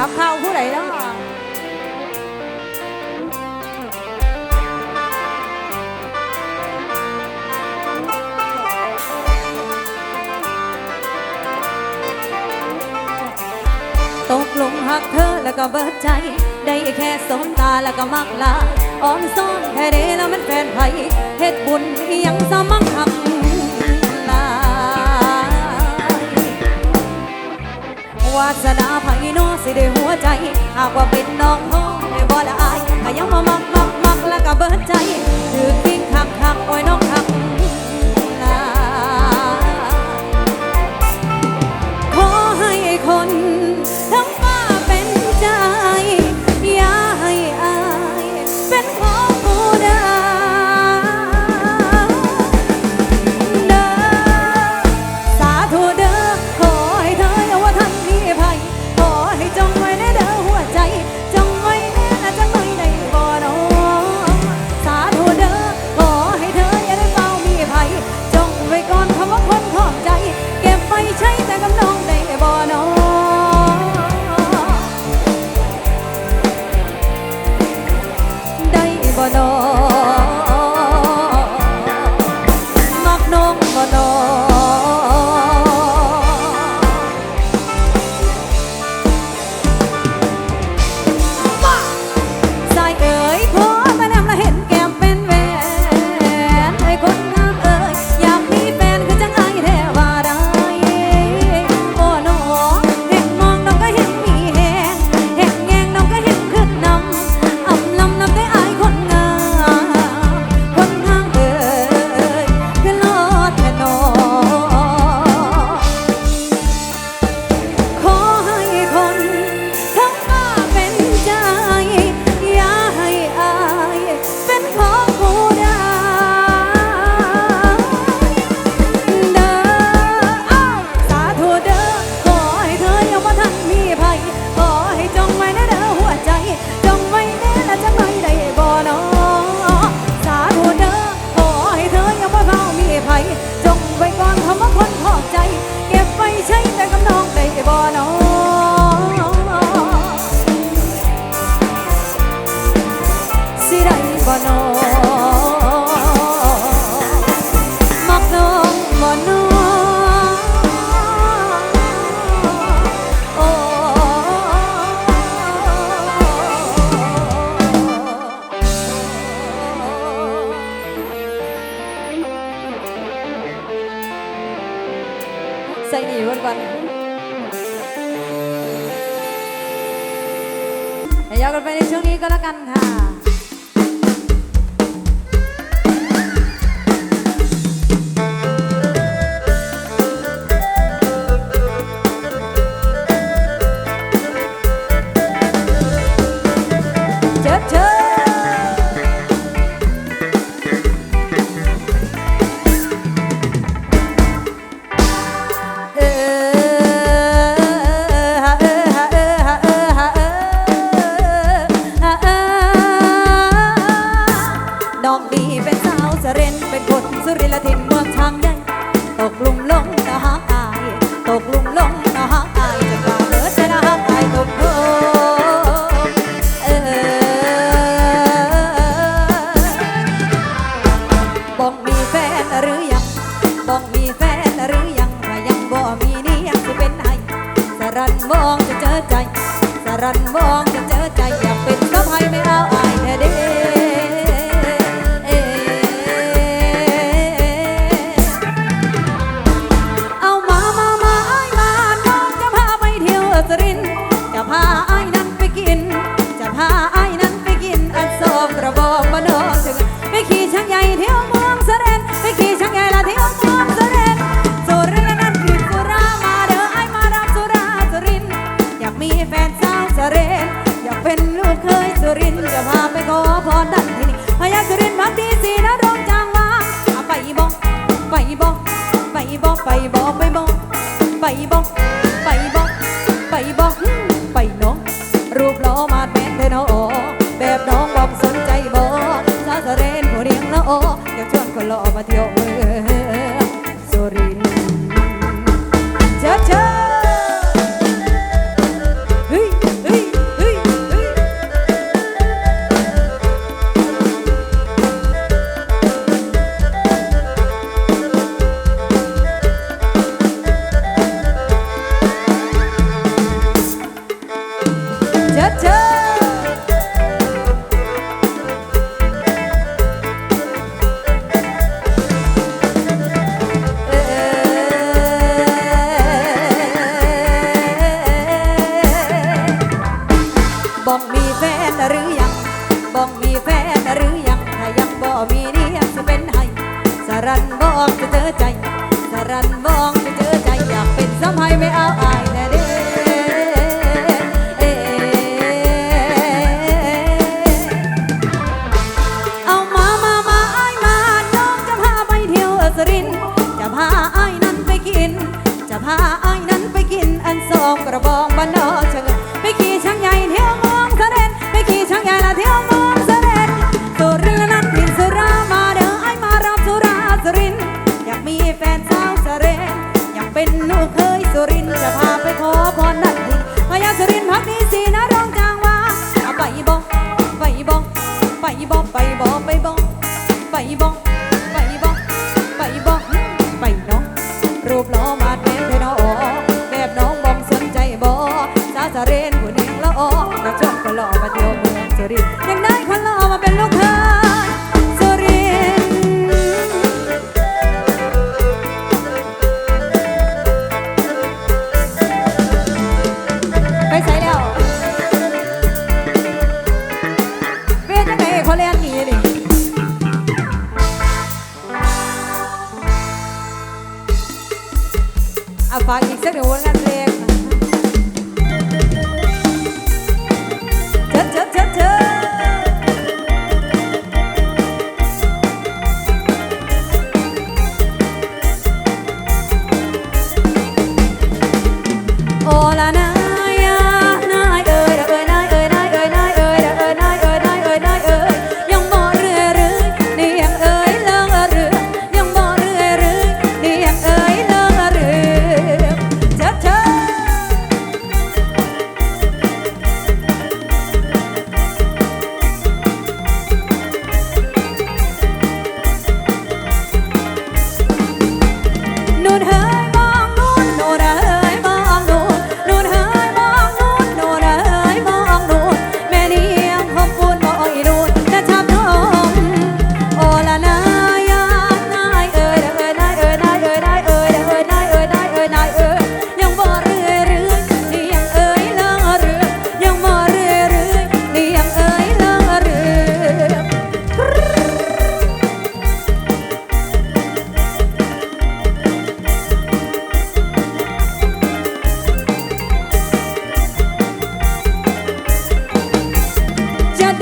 ามข่าวผู้ใดเนาะตกลงหักเธอแล้วก็เบิดใจ ได้แค่สมตาแล้วก็มักลาอ้อมซ้อนแค่เดแล้วมันแฟนไผเฮ็ดบุญยังสมังหัก วาสนาภายน้อสิได้หัวใจหากว่าเป็นน้องห้องได้บ่ละอายก็ยังมามักมักมักแล้วก็เบิดใจถือกิ้งคักคักโอ้ยน้องคัก นอมักน้องบ่นอโอ้ใส่หนีวันวันเดี๋ยวกันไปในช่วงนี้ก็แล้วกันค่ะ คนหล่อมาเที่ยวเมืองสุริน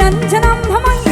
नञ्जनम्